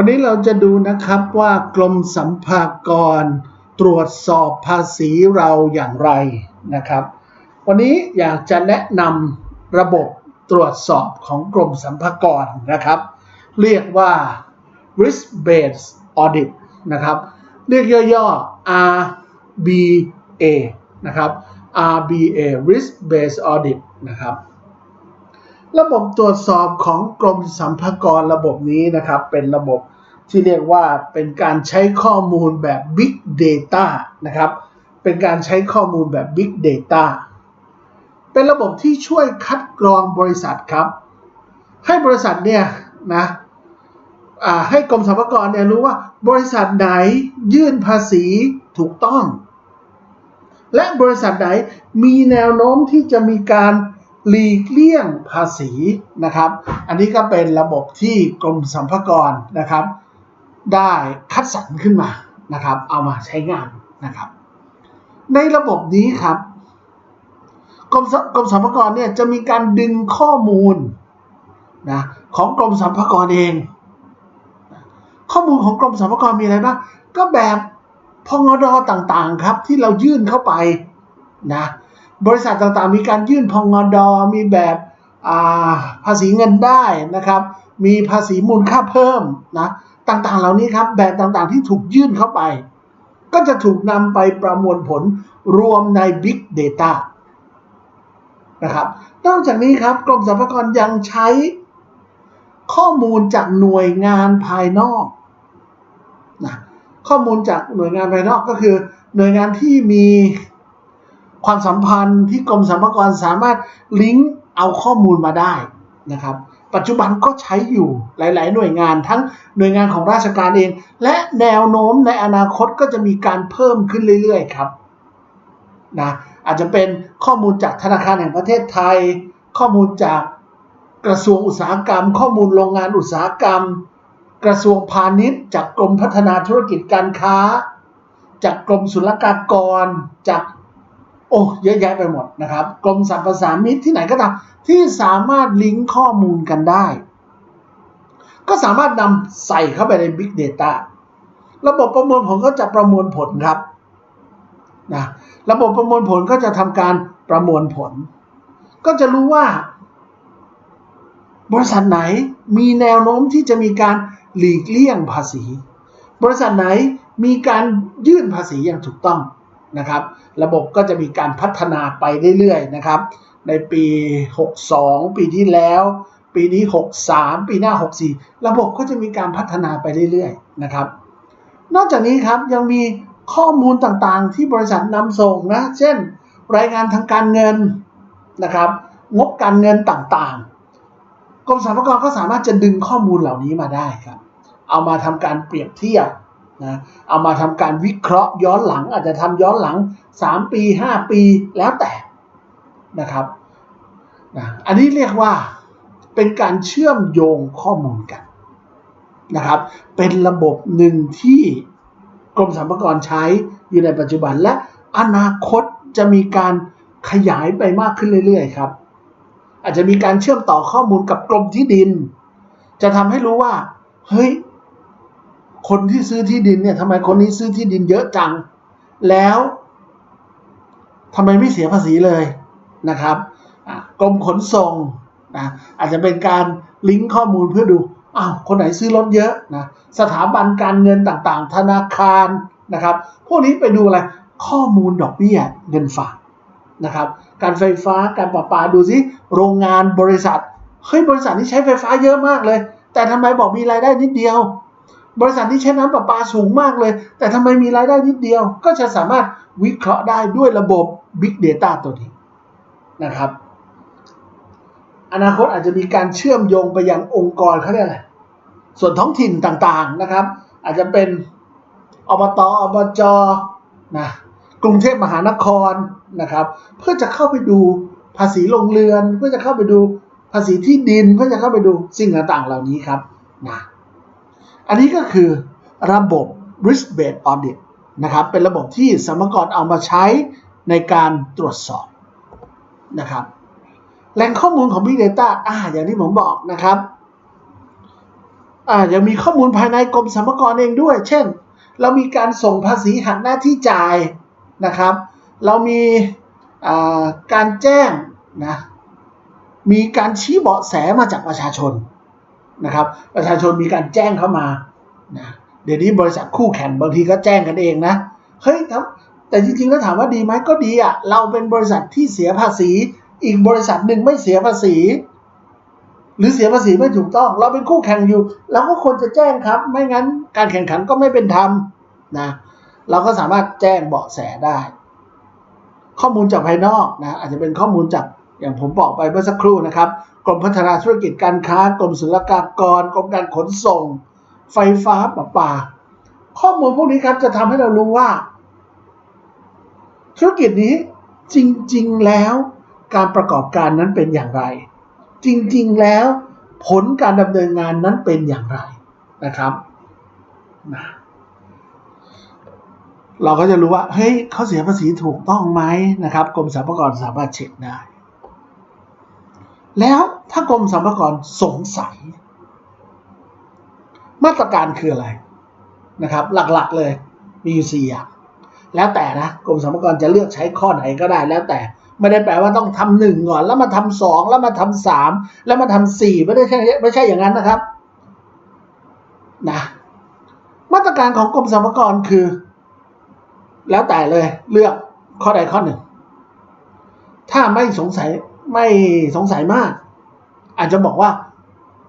วันนี้เราจะดูนะครับว่ากรมสัมภากรตรวจสอบภาษีเราอย่างไรนะครับ วันนี้อยากจะแนะนำระบบตรวจสอบของกรมสัมภากรนะครับ เรียกว่า risk based audit นะครับ เรียกย่อๆ RBA นะครับ RBA risk based audit นะครับ ระบบตรวจสอบของกรมสัมภากรระบบนี้นะครับ เป็นระบบที่เรียกว่าเป็นการใช้ข้อมูลแบบ Big Data นะครับ เป็นการใช้ข้อมูลแบบ Big Data เป็นระบบที่ช่วยคัดกรองบริษัทครับ ให้บริษัทเนี่ยนะให้กรมสรรพากรเนี่ยรู้ว่าบริษัทไหนยื่นภาษีถูกต้อง และบริษัทไหนมีแนวโน้มที่จะมีการ หลีกเลี่ยงภาษีนะครับ อันนี้ก็เป็นระบบที่กรมสรรพากรนะครับ ได้คัดสรรขึ้นมานะครับ เอามาใช้งานนะครับ ในระบบนี้ครับ กรมสกรมสรรพากรเนี่ยจะมีการดึงข้อมูลนะของกรมสรรพากรเอง ข้อมูลของกรมสรรพากรมีอะไรบ้างก็แบบพงดต่างๆครับที่เรายื่นเข้าไปนะ บริษัทต่างๆ มีการยื่นพงอดอมีแบบภาษีเงินได้นะครับ มีภาษีมูลค่าเพิ่มนะต่างๆ เหล่านี้ครับแบบต่างๆที่ถูกยื่นเข้าไป ก็จะถูกนำไปประมวลผลรวมใน Big Data นะครับนอกจากนี้ครับกรมสรรพากรยังใช้ข้อมูลจากหน่วยงานภายนอกนะข้อมูลจากหน่วยงานภายนอกก็คือ หน่วยงานที่มี ความสัมพันธ์ที่กรมสรรพากรสามารถลิงก์เอาข้อมูลมาได้นะครับ ปัจจุบันก็ใช้อยู่หลาย ๆ หน่วยงานทั้งหน่วยงานของราชการเอง และแนวโน้มในอนาคตก็จะมีการเพิ่มขึ้นเรื่อย ๆ ครับนะอาจจะเป็นข้อมูลจากธนาคารแห่งประเทศไทย ข้อมูลจากกระทรวงอุตสาหกรรม ข้อมูลโรงงานอุตสาหกรรม กระทรวงพาณิชย์ จากกรมพัฒนาธุรกิจการค้า จากกรมศุลกากร จาก โอ้เยอะแยะไปหมดนะครับ กรมสรรพสามิตที่ไหนก็ตามที่สามารถลิงก์ข้อมูลกันได้ ก็สามารถนำใส่เข้าไปใน Big Data ระบบประมวลผลก็จะประมวลผลครับนะระบบประมวลผลก็จะทำการประมวลผล ก็จะรู้ว่า บริษัทไหนมีแนวโน้มที่จะมีการหลีกเลี่ยงภาษี บริษัทไหนมีการยื่นภาษีอย่างถูกต้อง นะครับ ระบบก็จะมีการพัฒนาไปเรื่อยๆนะครับ ในปี 62 ปีที่แล้ว ปีนี้ 63 ปีหน้า 64 ระบบก็จะมีการพัฒนาไปเรื่อยๆนะครับ นอกจากนี้ครับยังมีข้อมูลต่างๆ ที่บริษัทนำส่งนะ เช่น รายงานทางการเงินนะครับ งบการเงินต่างๆ กรมสรรพากรก็สามารถจะดึงข้อมูลเหล่านี้มาได้ครับ เอามาทำการเปรียบเทียบ นะเอามาทำการวิเคราะห์ย้อนหลัง อาจจะทำย้อนหลัง 3 ปี 5 ปีแล้วแต่นะครับนะอันนี้เรียกว่าเป็นการเชื่อมโยงข้อมูลกันนะครับ เป็นระบบหนึ่งที่กรมสรรพากรใช้อยู่ในปัจจุบันและอนาคตจะมีการขยายไปมากขึ้นเรื่อย ๆ ครับ อาจจะมีการเชื่อมต่อข้อมูลกับกรมที่ดิน จะทำให้รู้ว่า เฮ้ย คนที่ซื้อที่ดินเนี่ยทำไมคนนี้ซื้อที่ดินเยอะจัง แล้วทำไมไม่เสียภาษีเลยนะครับกรมขนส่งนะอาจจะเป็นการลิงก์ข้อมูลเพื่อดูอ้าวคนไหนซื้อรถเยอะนะสถาบันการเงินต่างๆ ธนาคารนะครับ พวกนี้ไปดูอะไรข้อมูลดอกเบี้ยเงินฝากนะครับ การไฟฟ้าการประปาดูซิโรงงานบริษัทเฮ้ยบริษัทนี้ใช้ไฟฟ้าเยอะมากเลย แต่ทำไมบอกมีรายได้นิดเดียว บริษัทที่ใช้น้ำประปาสูงมากเลย แต่ทำไมมีรายได้นิดเดียว ก็จะสามารถวิเคราะห์ได้ด้วยระบบ Big Data ตัวนี้นะครับ อนาคตอาจจะมีการเชื่อมโยงไปยังองค์กรเขาเรียกอะไรส่วนท้องถิ่นต่างๆนะครับ อาจจะเป็นอบตอบจนะกรุงเทพมหานครนะครับ เพื่อจะเข้าไปดูภาษีลงเรือน เพื่อจะเข้าไปดูภาษีที่ดิน เพื่อจะเข้าไปดูสิ่งต่างๆเหล่านี้ครับนะ อันนี้ก็คือระบบ risk based audit นะครับ เป็นระบบที่สมกรเอามาใช้ในการตรวจสอบนะครับ แหล่งข้อมูลของ Big Data อ่าอย่างที่ผมบอกนะครับอ่ายังมีข้อมูลภายในกรมสรรพากรเองด้วย เช่น เรามีการส่งภาษีหักหน้าที่จ่ายนะครับ เรามีการแจ้งนะ มีการชี้เบาะแสมาจากประชาชน นะครับ ประชาชนมีการแจ้งเข้ามานะเดี๋ยวนี้บริษัทคู่แข่งบางทีก็แจ้งกันเองนะเฮ้ยครับแต่จริงๆแล้วถามว่าดีไหมก็ดีอะ เราเป็นบริษัทที่เสียภาษี อีกบริษัทหนึ่งไม่เสียภาษี หรือเสียภาษีไม่ถูกต้อง เราเป็นคู่แข่งอยู่เราก็ควรจะแจ้งครับ ไม่งั้นการแข่งขันก็ไม่เป็นธรรมนะเราก็สามารถแจ้งเบาะแสได้ ข้อมูลจากภายนอกนะอาจจะเป็นข้อมูลจาก อย่างผมบอกไปเมื่อสักครู่นะครับ กรมพัฒนาธุรกิจการค้ากรมศุลกากร กรมการขนส่ง ไฟฟ้าประปา ข้อมูลพวกนี้ครับจะทำให้เรารู้ว่า ธุรกิจนี้จริงๆแล้วการประกอบการนั้นเป็นอย่างไร จริงๆแล้วผลการดำเนินงานนั้นเป็นอย่างไรนะครับนะเราก็จะรู้ว่าเฮ้ยเขาเสียภาษีถูกต้องไหมนะครับกรมสรรพากรสามารถเช็คได้ แล้วถ้ากรมสรรพากรสงสัย มาตรการคืออะไรนะครับ หลักๆเลยมีอยู่สี่อย่างแล้วแต่นะกรมสรรพากรจะเลือกใช้ข้อไหนก็ได้แล้วแต่ ไม่ได้แปลว่าต้องทำหนึ่งก่อน แล้วมาทำสองแล้วมาทำสามแล้วมาทำสี่ไม่ได้ใช่ไม่ใช่อย่างนั้นนะครับนะมาตรการของกรมสรรพากรคือ แล้วแต่เลยเลือกข้อใดข้อหนึ่ง ถ้าไม่สงสัย ไม่สงสัยมาก อาจจะบอกว่า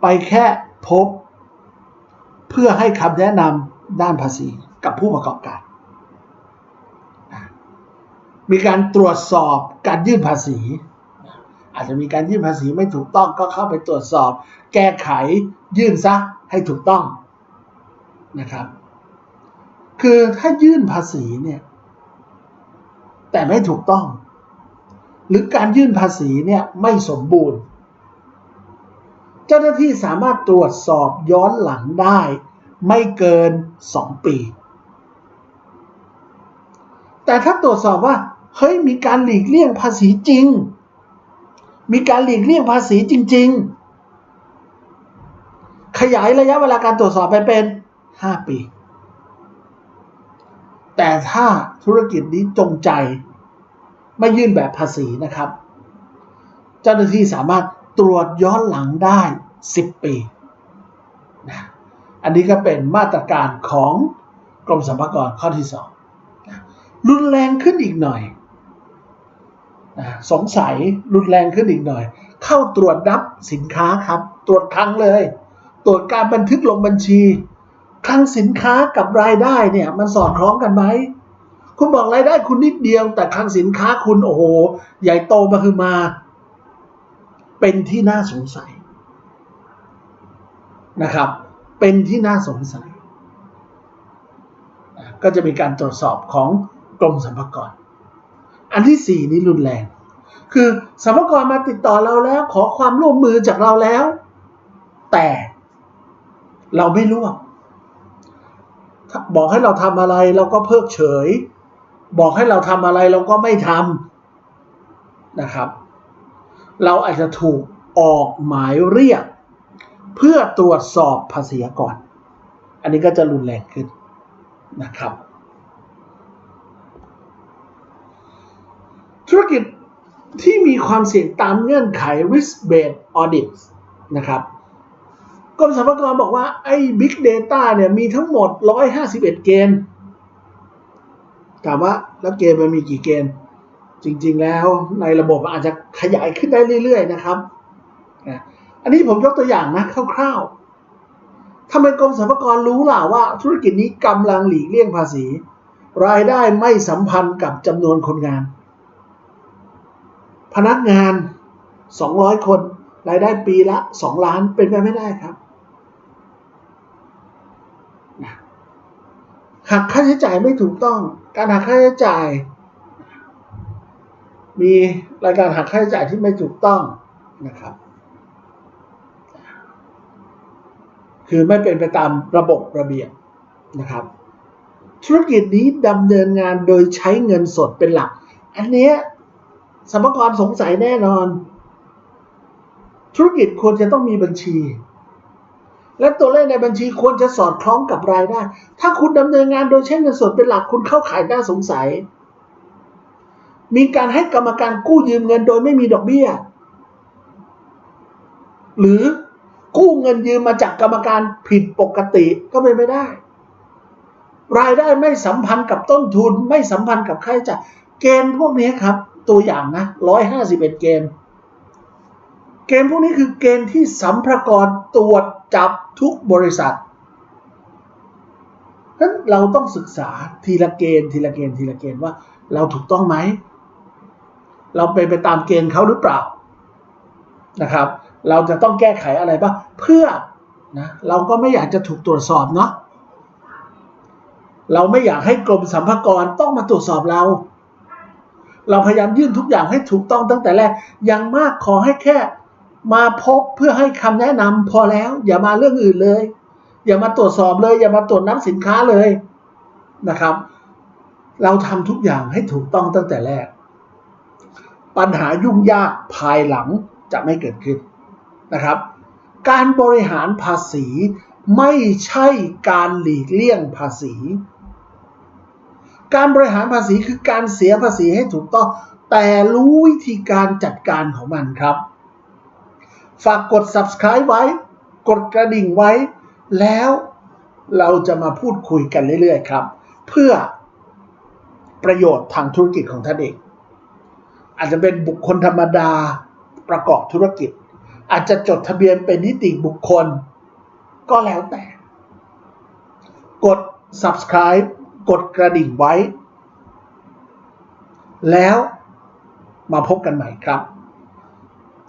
ไปแค่พบ เพื่อให้คำแนะนำด้านภาษีกับผู้ประกอบการ มีการตรวจสอบการยื่นภาษี อาจจะมีการยื่นภาษีไม่ถูกต้องก็เข้าไปตรวจสอบ แก้ไขยื่นซะให้ถูกต้องนะครับ คือถ้ายื่นภาษีเนี่ย แต่ไม่ถูกต้อง หรือการยื่นภาษีเนี่ยไม่สมบูรณ์ เจ้าหน้าที่สามารถตรวจสอบย้อนหลังได้ ไม่เกิน 2 ปี แต่ถ้าตรวจสอบว่าเฮ้ยมีการหลีกเลี่ยงภาษีจริง มีการหลีกเลี่ยงภาษีจริง ๆ ขยายระยะเวลาการตรวจสอบไปเป็น 5 ปี แต่ถ้าธุรกิจนี้จงใจ ไม่ยื่นแบบภาษีนะครับ เจ้าหน้าที่สามารถตรวจย้อนหลังได้ 10 ปีนะอันนี้ก็เป็นมาตรการของกรมสรรพากรข้อที่สองรุนแรงขึ้นอีกหน่อยนะสงสัยรุนแรงขึ้นอีกหน่อย เข้าตรวจดับสินค้าครับ ตรวจครั้งเลย ตรวจการบันทึกลงบัญชี คลังสินค้ากับรายได้เนี่ยมันสอดคล้องกันไหม คุณบอกรายได้คุณนิดเดียว แต่คลังสินค้าคุณโอ้โห ใหญ่โตมาคือมา เป็นที่น่าสงสัยนะครับ เป็นที่น่าสงสัย ก็จะมีการตรวจสอบของกรมสรรพากร อันที่สี่นี้รุนแรง คือสรรพากรมาติดต่อเราแล้ว ขอความร่วมมือจากเราแล้ว แต่เราไม่ร่วมบอกให้เราทำอะไรเราก็เพิกเฉย บอกให้เราทำอะไรเราก็ไม่ทำนะครับ เราอาจจะถูกออกหมายเรียก เพื่อตรวจสอบภาษีก่อน อันนี้ก็จะรุนแรงขึ้นนะครับ ธุรกิจที่มีความเสี่ยงตามเงื่อนไข risk based audit นะครับกรมสรรพากรบอกว่าไอ้ Big Data เนี่ยมีทั้งหมด 151 เกณฑ์ ถามว่าแล้วเกณฑ์มันมีกี่เกณฑ์ จริง ๆ แล้วในระบบอาจจะขยายขึ้นได้เรื่อย ๆ นะครับ อันนี้ผมยกตัวอย่างนะคร่าวๆทำไมกรมสรรพากรรู้ล่ะว่า ธุรกิจนี้กำลังหลีกเลี่ยงภาษี รายได้ไม่สัมพันธ์กับจำนวนคนงาน พนักงาน 200 คน รายได้ปีละ 2 ล้านเป็นไปไม่ได้ครับหักค่าใช้จ่ายไม่ถูกต้อง การหักค่าใช้จ่าย มีรายการหักค่าใช้จ่ายที่ไม่ถูกต้องนะครับ คือไม่เป็นไปตามระบบระเบียบนะครับ ธุรกิจนี้ดำเนินงานโดยใช้เงินสดเป็นหลัก อันเนี้ยสมรพากรสงสัยแน่นอน ธุรกิจควรจะต้องมีบัญชี และตัวเลขในบัญชีควรจะสอดคล้องกับรายได้ ถ้าคุณดำเนินงานโดยใช้เงินสดเป็นหลักคุณเข้าข่ายน่าสงสัย มีการให้กรรมการกู้ยืมเงินโดยไม่มีดอกเบี้ย หรือกู้เงินยืมมาจากกรรมการผิดปกติก็เป็นไม่ได้ รายได้ไม่สัมพันธ์กับต้นทุนไม่สัมพันธ์กับค่าใช้จ่ายเกณฑ์พวกนี้ครับ ตัวอย่างนะร้อยห้าสิบเอ็ดเกณฑ์ เกณฑ์พวกนี้คือเกณฑ์ที่สัมภากรตรวจจับทุกบริษัทนั้นเราต้องศึกษาทีละเกณฑ์ทีละเกณฑ์ทีละเกณฑ์ว่า เราถูกต้องไหม เราเป็นไปตามเกณฑ์เขาหรือเปล่านะครับ เราจะต้องแก้ไขอะไรบ้างเพื่อนะเราก็ไม่อยากจะถูกตรวจสอบเนาะเราไม่อยากให้กรมสรรพากรต้องมาตรวจสอบเรา เราพยายามยื่นทุกอย่างให้ถูกต้องตั้งแต่แรกอย่างมากขอให้แค่ มาพบเพื่อให้คำแนะนำพอแล้ว อย่ามาเรื่องอื่นเลย อย่ามาตรวจสอบเลย อย่ามาตรวจนับสินค้าเลยนะครับ เราทำทุกอย่างให้ถูกต้องตั้งแต่แรก ปัญหายุ่งยากภายหลังจะไม่เกิดขึ้นนะครับ การบริหารภาษีไม่ใช่การหลีกเลี่ยงภาษี การบริหารภาษีคือการเสียภาษีให้ถูกต้อง แต่รู้วิธีการจัดการของมันครับ ฝากกด subscribe ไว้ กดกระดิ่งไว้ แล้วเราจะมาพูดคุยกันเรื่อยๆครับ เพื่อประโยชน์ทางธุรกิจของท่านเอง อาจจะเป็นบุคคลธรรมดาประกอบธุรกิจ อาจจะจดทะเบียนเป็นนิติบุคคล ก็แล้วแต่ กด subscribe กดกระดิ่งไว้ แล้วมาพบกันใหม่ครับ